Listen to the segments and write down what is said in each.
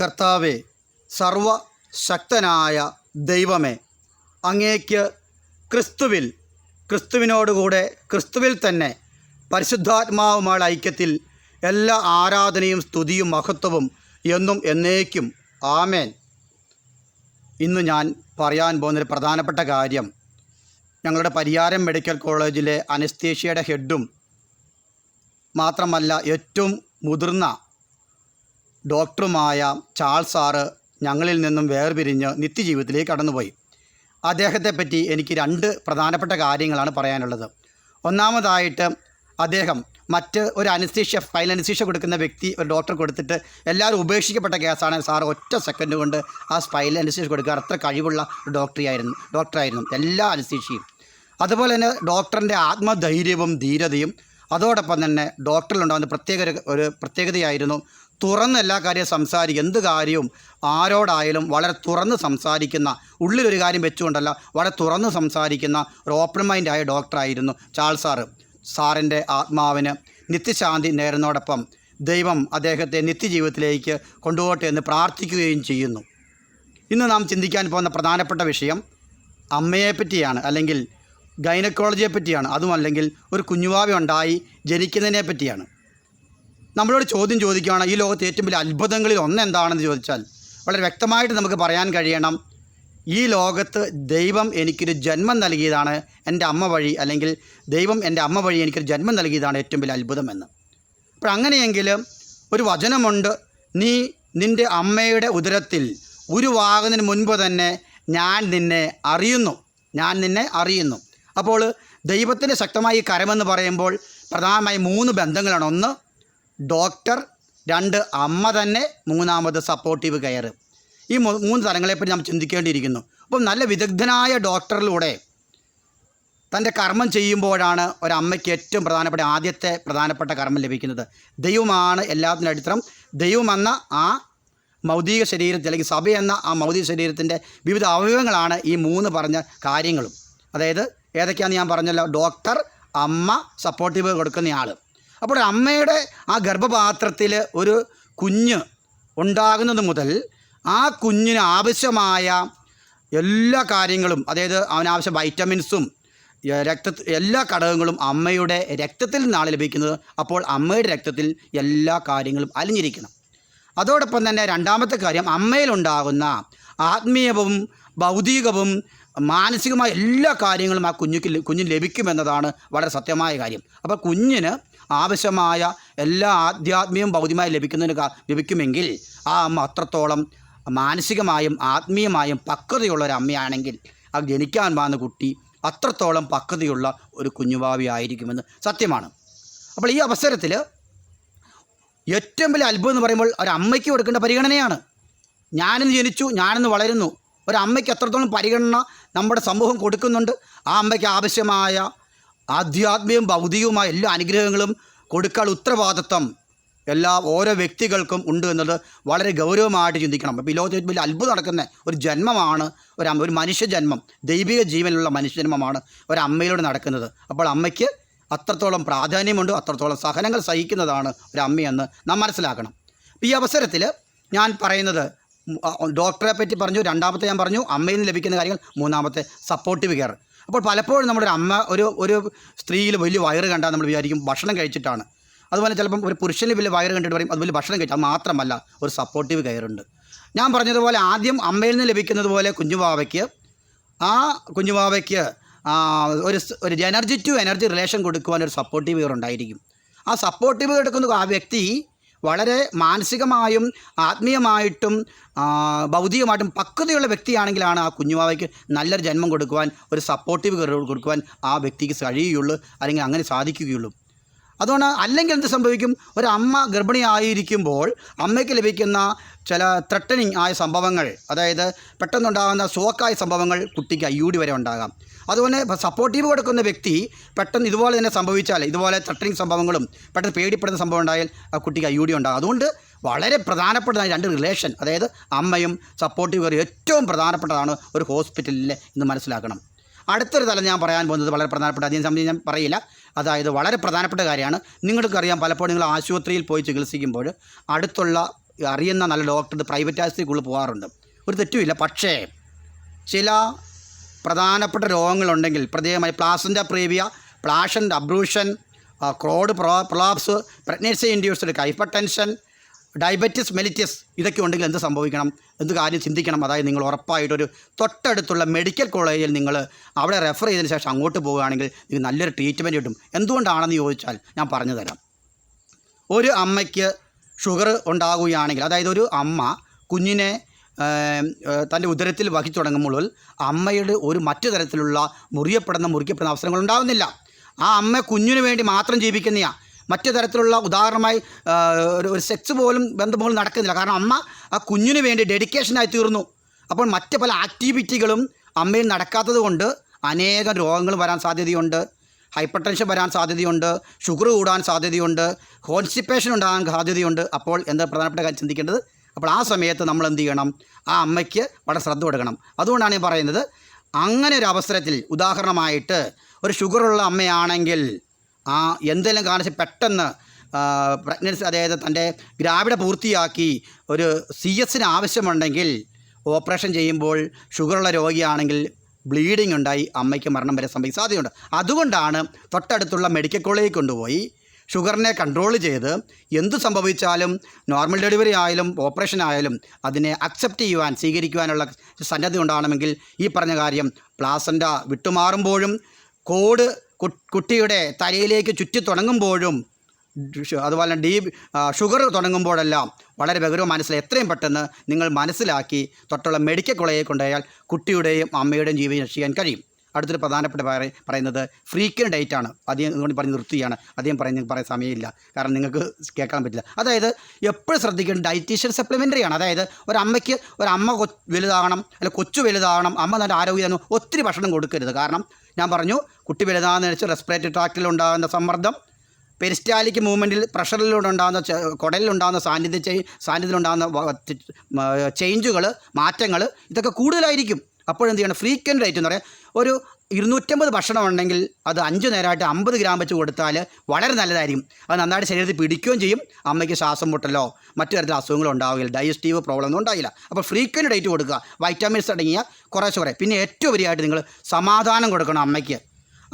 കർത്താവെ സർവശക്തനായ ദൈവമേ അങ്ങേക്ക് ക്രിസ്തുവിൽ ക്രിസ്തുവിനോടുകൂടെ ക്രിസ്തുവിൽ തന്നെ പരിശുദ്ധാത്മാവുമായുള്ള ഐക്യത്തിൽ എല്ലാ ആരാധനയും സ്തുതിയും മഹത്വവും എന്നും എന്നേക്കും. ആമേൻ. ഇന്ന് ഞാൻ പറയാൻ പോകുന്നൊരു പ്രധാനപ്പെട്ട കാര്യം ഞങ്ങളുടെ പരിയാരം മെഡിക്കൽ കോളേജിലെ അനസ്തേഷ്യയുടെ ഹെഡും മാത്രമല്ല ഏറ്റവും മുതിർന്ന ഡോക്ടറുമായ ചാൾസ് സാറ് ഞങ്ങളിൽ നിന്നും വേർപിരിഞ്ഞ് നിത്യജീവിതത്തിലേക്ക് കടന്നുപോയി. അദ്ദേഹത്തെപ്പറ്റി എനിക്ക് രണ്ട് പ്രധാനപ്പെട്ട കാര്യങ്ങളാണ് പറയാനുള്ളത്. ഒന്നാമതായിട്ട് അദ്ദേഹം മറ്റ് ഒരു അനസ്തീഷ്യ ഫൈൽ അനസ്തീഷ്യ കൊടുക്കുന്ന വ്യക്തി ഒരു ഡോക്ടർ കൊടുത്തിട്ട് എല്ലാവരും ഉപേക്ഷിക്കപ്പെട്ട കേസാണ്. സാർ ഒറ്റ സെക്കൻഡ് കൊണ്ട് ആ സ്പൈൽ അനസ്തീഷ്യ കൊടുക്കുക അത്ര കഴിവുള്ള ഒരു ഡോക്ടറായിരുന്നു എല്ലാ അനസ്തീഷ്യയും. അതുപോലെ തന്നെ ഡോക്ടറിന്റെ ആത്മധൈര്യവും ധീരതയും അതോടൊപ്പം തന്നെ ഡോക്ടറിലുണ്ടാകുന്ന പ്രത്യേക ഒരു പ്രത്യേകതയായിരുന്നു തുറന്ന് എല്ലാ കാര്യവും സംസാരിക്കുക എന്ത് കാര്യവും ആരോടായാലും വളരെ തുറന്ന് സംസാരിക്കുന്ന ഉള്ളിലൊരു കാര്യം വെച്ചുകൊണ്ടല്ല വളരെ തുറന്ന് സംസാരിക്കുന്ന ഒരു ഓപ്പൺ മൈൻഡായ ഡോക്ടറായിരുന്നു ചാൾസ് സാറ്. സാറിന്റെ ആത്മാവിന് നിത്യശാന്തി നേരുന്നതോടൊപ്പം ദൈവം അദ്ദേഹത്തെ നിത്യജീവിതത്തിലേക്ക് കൊണ്ടുപോകട്ടെ എന്ന് പ്രാർത്ഥിക്കുകയും ചെയ്യുന്നു. ഇന്ന് നാം ചിന്തിക്കാൻ പോകുന്ന പ്രധാനപ്പെട്ട വിഷയം അമ്മയെപ്പറ്റിയാണ് അല്ലെങ്കിൽ ഗൈനക്കോളജിയെ പറ്റിയാണ്. അതുമല്ലെങ്കിൽ ഒരു കുഞ്ഞുവാവി ഉണ്ടായി ജനിക്കുന്നതിനെ പറ്റിയാണ്. നമ്മളോട് ചോദ്യം ചോദിക്കുകയാണ് ഈ ലോകത്തെ ഏറ്റവും വലിയ അത്ഭുതങ്ങളിൽ ഒന്ന് എന്താണെന്ന് ചോദിച്ചാൽ? വളരെ വ്യക്തമായിട്ട് നമുക്ക് പറയാൻ കഴിയണം ഈ ലോകത്ത് ദൈവം എനിക്കൊരു ജന്മം നൽകിയതാണ് എന്റെ അമ്മ വഴി അല്ലെങ്കിൽ ദൈവം എന്റെ അമ്മ വഴി എനിക്കൊരു ജന്മം നൽകിയതാണ് ഏറ്റവും വലിയ അത്ഭുതമെന്ന്. അപ്പോൾ അങ്ങനെയെങ്കിൽ ഒരു വചനമുണ്ട് നീ നിന്റെ അമ്മയുടെ ഉദരത്തിൽ ഒരു ഉരുവാകുന്നതിന് മുൻപ് തന്നെ ഞാൻ നിന്നെ അറിയുന്നു ഞാൻ നിന്നെ അറിയുന്നു. അപ്പോൾ ദൈവത്തിന്റെ ശക്തമായി കരമെന്ന് പറയുമ്പോൾ പ്രധാനമായി മൂന്ന് ബന്ധങ്ങളാണ്. ഒന്ന് ഡോക്ടർ രണ്ട് അമ്മ തന്നെ മൂന്നാമത് സപ്പോർട്ടീവ് കെയർ ഈ മൂന്ന് തലങ്ങളെപ്പറ്റി നാം ചിന്തിക്കേണ്ടിയിരിക്കുന്നു. അപ്പം നല്ല വിദഗ്ധനായ ഡോക്ടറിലൂടെ തന്റെ കർമ്മം ചെയ്യുമ്പോഴാണ് ഒരമ്മയ്ക്ക് ഏറ്റവും പ്രധാനപ്പെട്ട ആദ്യത്തെ പ്രധാനപ്പെട്ട കർമ്മം ലഭിക്കുന്നത്. ദൈവമാണ് എല്ലാത്തിനും അടിത്തറം. ദൈവമെന്ന ആ മൗതിക ശരീരത്തിൽ അല്ലെങ്കിൽ സഭ എന്ന ആ മൗതിക ശരീരത്തിന്റെ വിവിധ അവയവങ്ങളാണ് ഈ മൂന്ന് പറഞ്ഞ കാര്യങ്ങളും. അതായത് ഏതൊക്കെയാണെന്ന് ഞാൻ പറഞ്ഞല്ലോ? ഡോക്ടർ അമ്മ സപ്പോർട്ടീവ് കൊടുക്കുന്നയാൾ അപ്പോൾ അമ്മയുടെ ആ ഗർഭപാത്രത്തിൽ ഒരു കുഞ്ഞ് ഉണ്ടാകുന്നത് മുതൽ ആ കുഞ്ഞിന് ആവശ്യമായ എല്ലാ കാര്യങ്ങളും അതായത് അവനാവശ്യ വൈറ്റമിൻസും രക്ത എല്ലാ ഘടകങ്ങളും അമ്മയുടെ രക്തത്തിൽ നിന്നാണ് ലഭിക്കുന്നത്. അപ്പോൾ അമ്മയുടെ രക്തത്തിൽ എല്ലാ കാര്യങ്ങളും അലിഞ്ഞിരിക്കണം. അതോടൊപ്പം തന്നെ രണ്ടാമത്തെ കാര്യം അമ്മയിലുണ്ടാകുന്ന ആത്മീയവും ഭൗതികവും മാനസികമായ എല്ലാ കാര്യങ്ങളും ആ കുഞ്ഞുക്ക് കുഞ്ഞിന് ലഭിക്കുമെന്നതാണ് വളരെ സത്യമായ കാര്യം. അപ്പോൾ കുഞ്ഞിന് ആവശ്യമായ എല്ലാ ആധ്യാത്മികവും ഭൗതികമായും ലഭിക്കുന്നതിന് ലഭിക്കുമെങ്കിൽ ആ അമ്മ അത്രത്തോളം മാനസികമായും ആത്മീയമായും പക്വതയുള്ള ഒരു അമ്മയാണെങ്കിൽ ആ ജനിക്കാൻ വന്ന കുട്ടി അത്രത്തോളം പക്വതയുള്ള ഒരു കുഞ്ഞുഭാവി ആയിരിക്കുമെന്ന് സത്യമാണ്. അപ്പോൾ ഈ അവസരത്തിൽ ഏറ്റവും വലിയ അത്ഭുതം എന്ന് പറയുമ്പോൾ ഒരു അമ്മയ്ക്ക് കൊടുക്കേണ്ട പരിഗണനയാണ്. ഞാനിന്ന് ജനിച്ചു ഞാനിന്ന് വളരുന്നു. ഒരമ്മയ്ക്ക് അമ്മയ്ക്ക് എത്രത്തോളം പരിഗണന നമ്മുടെ സമൂഹം കൊടുക്കുന്നുണ്ട്. ആ അമ്മയ്ക്ക് ആവശ്യമായ ആധ്യാത്മികവും ഭൗതികവുമായ എല്ലാ അനുഗ്രഹങ്ങളും കൊടുക്കാൻ ഉത്തരവാദിത്വം എല്ലാ ഓരോ വ്യക്തികൾക്കും ഉണ്ട് എന്നത് വളരെ ഗൗരവമായിട്ട് ചിന്തിക്കണം. അപ്പോൾ ഈ ലോകത്തെ വലിയ അത്ഭുതം നടക്കുന്ന ഒരു ജന്മമാണ് ഒരു ഒരു മനുഷ്യജന്മം ദൈവിക ജീവനുള്ള മനുഷ്യജന്മമാണ് ഒരു അമ്മയിലൂടെ നടക്കുന്നത്. അപ്പോൾ അമ്മയ്ക്ക് അത്രത്തോളം പ്രാധാന്യമുണ്ട് അത്രത്തോളം സഹനങ്ങൾ സഹിക്കുന്നതാണ് ഒരു അമ്മയെന്ന് നാം മനസ്സിലാക്കണം. ഈ അവസരത്തിൽ ഞാൻ പറയുന്നത് ഡോക്ടറെ പറ്റി പറഞ്ഞു രണ്ടാമത്തെ ഞാൻ പറഞ്ഞു അമ്മയിൽ നിന്ന് ലഭിക്കുന്ന കാര്യങ്ങൾ മൂന്നാമത്തെ സപ്പോർട്ടീവ് കെയർ. അപ്പോൾ പലപ്പോഴും നമ്മുടെ ഒരു അമ്മ ഒരു ഒരു സ്ത്രീയിൽ വലിയ വയറ് കണ്ടാൽ നമ്മൾ വിചാരിക്കും ഭക്ഷണം കഴിച്ചിട്ടാണ്. അതുപോലെ ചിലപ്പം ഒരു പുരുഷന് വലിയ വയറ് കണ്ടിട്ട് പറയും അത് വലിയ ഭക്ഷണം കഴിച്ചു. അത് മാത്രമല്ല ഒരു സപ്പോർട്ടീവ് കയറുണ്ട് ഞാൻ പറഞ്ഞതുപോലെ ആദ്യം അമ്മയിൽ നിന്ന് ലഭിക്കുന്നത് പോലെ കുഞ്ഞുവാവയ്ക്ക് ആ കുഞ്ഞുവാവയ്ക്ക് ഒരു ഒരു എനർജി ടു എനർജി റിലേഷൻ കൊടുക്കുവാൻ ഒരു സപ്പോർട്ടീവ് കെയർ ഉണ്ടായിരിക്കും. ആ സപ്പോർട്ടീവ് എടുക്കുന്ന ആ വ്യക്തി വളരെ മാനസികമായും ആത്മീയമായിട്ടും ഭൗതികമായിട്ടും പക്വതയുള്ള വ്യക്തിയാണെങ്കിലാണ് ആ കുഞ്ഞുവാവയ്ക്ക് നല്ലൊരു ജന്മം കൊടുക്കുവാൻ ഒരു സപ്പോർട്ടീവ് കയറി കൊടുക്കുവാൻ ആ വ്യക്തിക്ക് കഴിയുകയുള്ളൂ അല്ലെങ്കിൽ അങ്ങനെ സാധിക്കുകയുള്ളൂ. അതുകൊണ്ട് അല്ലെങ്കിൽ എന്ത് സംഭവിക്കും? ഒരു അമ്മ ഗർഭിണിയായിരിക്കുമ്പോൾ അമ്മയ്ക്ക് ലഭിക്കുന്ന ചില ത്രട്ടനിങ് ആയ സംഭവങ്ങൾ അതായത് പെട്ടെന്നുണ്ടാകുന്ന ഷോക്കായ സംഭവങ്ങൾ കുട്ടിക്ക് അയ്യൂടി വരെ ഉണ്ടാകാം. അതുപോലെ സപ്പോർട്ടീവ് കൊടുക്കുന്ന വ്യക്തി പെട്ടെന്ന് ഇതുപോലെ തന്നെ സംഭവിച്ചാൽ ഇതുപോലെ തട്ടറിങ് സംഭവങ്ങളും പെട്ടെന്ന് പേടിപ്പെടുന്ന സംഭവം ഉണ്ടായാൽ ആ കുട്ടിക്ക് അയ്യൂടി ഉണ്ടാകും. അതുകൊണ്ട് വളരെ പ്രധാനപ്പെട്ടതാണ് രണ്ട് റിലേഷൻ അതായത് അമ്മയും സപ്പോർട്ടീവ് കയറി ഏറ്റവും പ്രധാനപ്പെട്ടതാണ് ഒരു ഹോസ്പിറ്റലിൽ ഇന്ന് മനസ്സിലാക്കണം. അടുത്തൊരു തലം ഞാൻ പറയാൻ പോകുന്നത് വളരെ പ്രധാനപ്പെട്ട അതിനെ സംബന്ധിച്ച് ഞാൻ പറയില്ല. അതായത് വളരെ പ്രധാനപ്പെട്ട കാര്യമാണ്. നിങ്ങൾക്കറിയാം പലപ്പോഴും നിങ്ങൾ ആശുപത്രിയിൽ പോയി ചികിത്സിക്കുമ്പോൾ അടുത്തുള്ള അറിയുന്ന നല്ല ഡോക്ടർ പ്രൈവറ്റ് ആശുപത്രിക്കുള്ളിൽ പോകാറുണ്ട്. ഒരു തെറ്റുമില്ല. പക്ഷേ ചില പ്രധാനപ്പെട്ട രോഗങ്ങളുണ്ടെങ്കിൽ പ്രത്യേകമായി placenta previa പ്ലാഷൻ abruption cord pro prolapse pregnancy induced hypertension diabetes mellitus ഇതൊക്കെ ഉണ്ടെങ്കിൽ എന്ത് സംഭവിക്കണം? എന്ത് കാര്യം ചിന്തിക്കണം? അതായത് നിങ്ങൾ ഉറപ്പായിട്ടൊരു തൊട്ടടുത്തുള്ള മെഡിക്കൽ കോളേജിൽ നിങ്ങൾ അവിടെ റെഫർ ചെയ്തതിന് ശേഷം അങ്ങോട്ട് പോവുകയാണെങ്കിൽ നിങ്ങൾക്ക് നല്ലൊരു ട്രീറ്റ്മെന്റ് കിട്ടും. എന്തുകൊണ്ടാണെന്ന് ചോദിച്ചാൽ ഞാൻ പറഞ്ഞു തരാം. ഒരു അമ്മയ്ക്ക് ഷുഗർ ഉണ്ടാകുകയാണെങ്കിൽ അതായത് ഒരു അമ്മ കുഞ്ഞിനെ തന്റെ ഉദരത്തിൽ വഹിച്ചു തുടങ്ങുമ്പോൾ അമ്മയുടെ ഒരു മറ്റു തരത്തിലുള്ള മുറിയപ്പെടുന്ന മുറിക്കപ്പെടുന്ന അവസരങ്ങൾ ഉണ്ടാകുന്നില്ല ആ അമ്മ കുഞ്ഞിനു വേണ്ടി മാത്രം ജീവിക്കുന്നയാ. മറ്റു തരത്തിലുള്ള ഉദാഹരണമായി ഒരു ഒരു സെക്സ് പോലും ബന്ധം പോലും നടക്കുന്നില്ല. കാരണം അമ്മ ആ കുഞ്ഞിനു വേണ്ടി ഡെഡിക്കേഷനായി തീർന്നു. അപ്പോൾ മറ്റ് പല ആക്ടിവിറ്റികളും അമ്മയിൽ നടക്കാത്തത് കൊണ്ട് അനേകം രോഗങ്ങൾ വരാൻ സാധ്യതയുണ്ട്. ഹൈപ്പർ ടെൻഷൻ വരാൻ സാധ്യതയുണ്ട്. ഷുഗർ കൂടാൻ സാധ്യതയുണ്ട്. കോൺസ്റ്റിപ്പേഷൻ ഉണ്ടാകാൻ സാധ്യതയുണ്ട്. അപ്പോൾ എന്താ പ്രധാനപ്പെട്ട കാര്യം ചിന്തിക്കേണ്ടത്? അപ്പോൾ ആ സമയത്ത് നമ്മൾ എന്ത് ചെയ്യണം? ആ അമ്മയ്ക്ക് വളരെ ശ്രദ്ധ കൊടുക്കണം. അതുകൊണ്ടാണ് ഞാൻ പറയുന്നത് അങ്ങനെ ഒരു അവസരത്തിൽ ഉദാഹരണമായിട്ട് ഒരു ഷുഗറുള്ള അമ്മയാണെങ്കിൽ ആ എന്തെങ്കിലും കാണിച്ച് പെട്ടെന്ന് പ്രഗ്നൻസി അതായത് തന്റെ ഗ്രാവിഡ പൂർത്തിയാക്കി ഒരു സി എസിന് ആവശ്യമുണ്ടെങ്കിൽ ഓപ്പറേഷൻ ചെയ്യുമ്പോൾ ഷുഗറുള്ള രോഗിയാണെങ്കിൽ ബ്ലീഡിംഗ് ഉണ്ടായി അമ്മയ്ക്ക് മരണം വരെ സംഭവിക്കും. സാധ്യതയുണ്ട്. അതുകൊണ്ടാണ് തൊട്ടടുത്തുള്ള മെഡിക്കൽ കോളേജിൽ കൊണ്ടുപോയി ഷുഗറിനെ കൺട്രോൾ ചെയ്ത് എന്ത് സംഭവിച്ചാലും നോർമൽ ഡെലിവറി ആയാലും ഓപ്പറേഷൻ ആയാലും അതിനെ അക്സെപ്റ്റ് ചെയ്യുവാൻ സ്വീകരിക്കുവാനുള്ള സന്നദ്ധ ഉണ്ടാകണമെങ്കിൽ ഈ പറഞ്ഞ കാര്യം പ്ലാസന്റ വിട്ടുമാറുമ്പോഴും കോഡ് കുട്ടിയുടെ തലയിലേക്ക് ചുറ്റി തുടങ്ങുമ്പോഴും അതുപോലെ ഡീപ് ഷുഗർ തുടങ്ങുമ്പോഴെല്ലാം വളരെ ഗൗരവം മനസ്സിലായി. എത്രയും പെട്ടെന്ന് നിങ്ങൾ മനസ്സിലാക്കി തൊട്ടുള്ള മെഡിക്കൽ കോളേജിൽ കൊണ്ടുപോയാൽ കുട്ടിയുടെയും അമ്മയുടെയും ജീവൻ രക്ഷിക്കാൻ കഴിയും. അടുത്തൊരു പ്രധാനപ്പെട്ട പറയ- പറയുന്നത് ഫ്രീക്വന്റ് ഡേറ്റ് ആണ്. അധികം ഇതുകൊണ്ട് പറഞ്ഞ് നിർത്തിയാണ് അധികം പറഞ്ഞ് പറയാൻ സമയമില്ല. കാരണം നിങ്ങൾക്ക് കേൾക്കാൻ പറ്റില്ല. അതായത് എപ്പോഴും ശ്രദ്ധിക്കേണ്ട ഡയറ്റീഷ്യൻ സപ്ലിമെന്ററി ആണ്. അതായത് ഒരു അമ്മയ്ക്ക് ഒരു അമ്മ വലുതാകണം അല്ല കൊച്ചു വലുതാകണം അമ്മ നല്ല ആരോഗ്യം ഒത്തിരി ഭക്ഷണം കൊടുക്കരുത്. കാരണം ഞാൻ പറഞ്ഞു കുട്ടി വലുതാകുന്ന വെച്ച് റെസ്പിറേറ്ററി ട്രാക്റ്റിൽ ഉണ്ടാകുന്ന സമ്മർദ്ദം പെരിസ്റ്റാലിക് മൂവ്മെന്റിൽ പ്രഷറിലൂടെ ഉണ്ടാകുന്ന കുടലിലുണ്ടാകുന്ന സാന്നിധ്യ സാന്നിധ്യത്തിലുണ്ടാകുന്ന ചേഞ്ചുകൾ മാറ്റങ്ങൾ ഇതൊക്കെ കൂടുതലായിരിക്കും. അപ്പോഴെന്ത് ചെയ്യണം ഫ്രീക്വന്റ് റേറ്റ് എന്ന് പറയാം. ഒരു ഇരുന്നൂറ്റമ്പത് ഭക്ഷണം ഉണ്ടെങ്കിൽ അത് അഞ്ച് നേരമായിട്ട് അമ്പത് ഗ്രാം വെച്ച് കൊടുത്താൽ വളരെ നല്ലതായിരിക്കും. അത് നന്നായിട്ട് ശരീരത്തിൽ പിടിക്കുകയും ചെയ്യും. അമ്മയ്ക്ക് ശ്വാസം മുട്ടലോ മറ്റു തരത്തിലുള്ള അസുഖങ്ങളോ ഉണ്ടാവില്ല. ഡൈജസ്റ്റീവ് പ്രോബ്ലം ഒന്നും ഉണ്ടാവില്ല. അപ്പോൾ ഫ്രീക്വന്റ് ഡേറ്റ് കൊടുക്കുക. വൈറ്റമിൻസ് അടങ്ങിയ കുറേശ്ശെ കുറേ. പിന്നെ ഏറ്റവും വലിയതായിട്ട് നിങ്ങൾ സമാധാനം കൊടുക്കണം അമ്മയ്ക്ക്.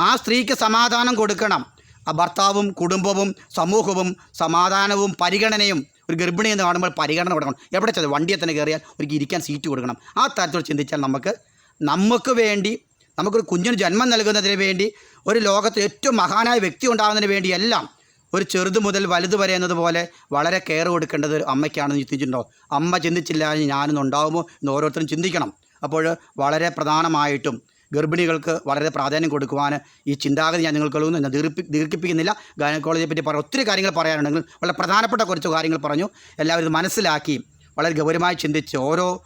ആ സ്ത്രീക്ക് സമാധാനം കൊടുക്കണം. ആ ഭർത്താവും കുടുംബവും സമൂഹവും സമാധാനവും പരിഗണനയും ഒരു ഗർഭിണി എന്ന് കാണുമ്പോൾ പരിഗണന കൊടുക്കണം. എവിടെ ചെന്ന് വണ്ടിയെ തന്നെ കയറിയാൽ ഒരിക്കൽ ഇരിക്കാൻ സീറ്റ് കൊടുക്കണം. ആ തരത്തിൽ ചിന്തിച്ചാൽ നമുക്ക് നമുക്ക് വേണ്ടി നമുക്കൊരു കുഞ്ഞിന് ജന്മം നൽകുന്നതിന് വേണ്ടി ഒരു ലോകത്ത് ഏറ്റവും മഹാനായ വ്യക്തി ഉണ്ടാകുന്നതിന് വേണ്ടി എല്ലാം ഒരു ചെറുത് മുതൽ വലുത് വരെ എന്നതുപോലെ വളരെ കെയർ കൊടുക്കേണ്ടത് ഒരു അമ്മയ്ക്കാണെന്ന് ചിന്തിച്ചിട്ടുണ്ടോ? അമ്മ ചിന്തിച്ചില്ല ഞാനൊന്നും ഉണ്ടാകുമോ എന്ന് ഓരോരുത്തരും ചിന്തിക്കണം. അപ്പോൾ വളരെ പ്രധാനമായിട്ടും ഗർഭിണികൾക്ക് വളരെ പ്രാധാന്യം കൊടുക്കുവാൻ ഈ ചിന്താഗതി ഞാൻ നിങ്ങൾക്ക് നൽകുന്നു. ഞാൻ ദീർഘി ദീർഘിപ്പിക്കുന്നില്ല. ഗൈനക്കോളജിയെ പറ്റി പറയാൻ ഒത്തിരി കാര്യങ്ങൾ പറയാനുണ്ടെങ്കിൽ വളരെ പ്രധാനപ്പെട്ട കുറച്ച് കാര്യങ്ങൾ പറഞ്ഞു. എല്ലാവരും മനസ്സിലാക്കി വളരെ ഗൗരവമായി ചിന്തിച്ച് ഓരോ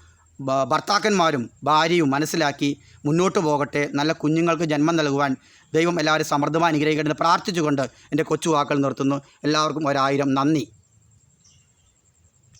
ഭർത്താക്കന്മാരും ഭാര്യയും മനസ്സിലാക്കി മുന്നോട്ട് പോകട്ടെ. നല്ല കുഞ്ഞുങ്ങൾക്ക് ജന്മം നൽകുവാൻ ദൈവം എല്ലാവരും സമൃദ്ധമായി അനുഗ്രഹിക്കട്ടെ പ്രാർത്ഥിച്ചുകൊണ്ട് എന്റെ കൊച്ചു വാക്കുകൾ നിർത്തുന്നു. എല്ലാവർക്കും ഒരായിരം നന്ദി.